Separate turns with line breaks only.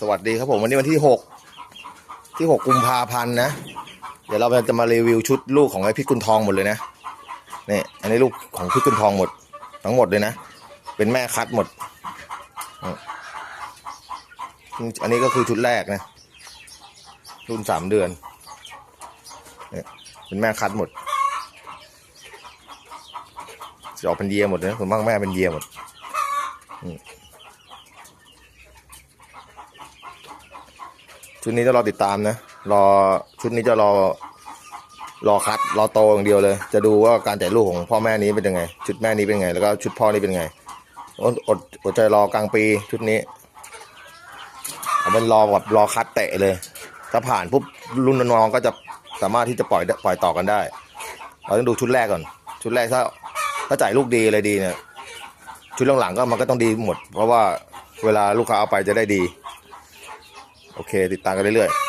สวัสดีครับผมวันนี้วันที่หกที่หกกุมภาพันธ์นะ เดี๋ยวเราจะมารีวิวชุดลูกของไอ้พิกุลทองหมดเลยนะนี่อันนี้ลูกของพิกุลทองหมด ทั้งหมดเลยนะ เป็นแม่คัดหมด อันนี้ก็คือชุดแรกนะ รุ่นสามเดือนเป็นแม่คัดหมดจะออกเป็นเยียหมดนะผมบ้างแม่เป็นเยียหมด ชุดนี้จะรอติดตามนะ รอชุดนี้จะรอ รอคัด รอโตอย่างเดียวเลย จะดูว่าการจ่ายลูกของพ่อแม่นี้เป็นยังไง ชุดแม่นี้เป็นยังไง แล้วก็ชุดพ่อนี้เป็นยังไง อดอดอดใจรอกลางปีชุดนี้เอาเป็นรอแบบรอคัดเตะเลย ถ้าผ่านปุ๊บรุ่นน้องก็จะสามารถที่จะปล่อยปล่อยต่อกันได้ เราต้องดูชุดแรกก่อน ชุดแรกถ้าถ้าจ่ายลูกดีอะไรดีเนี่ยชุดหลังๆก็มันก็ต้องดีหมด เพราะว่าเวลาลูกค้าเอาไปจะได้ดี โอเค ติดตามกันเรื่อยๆ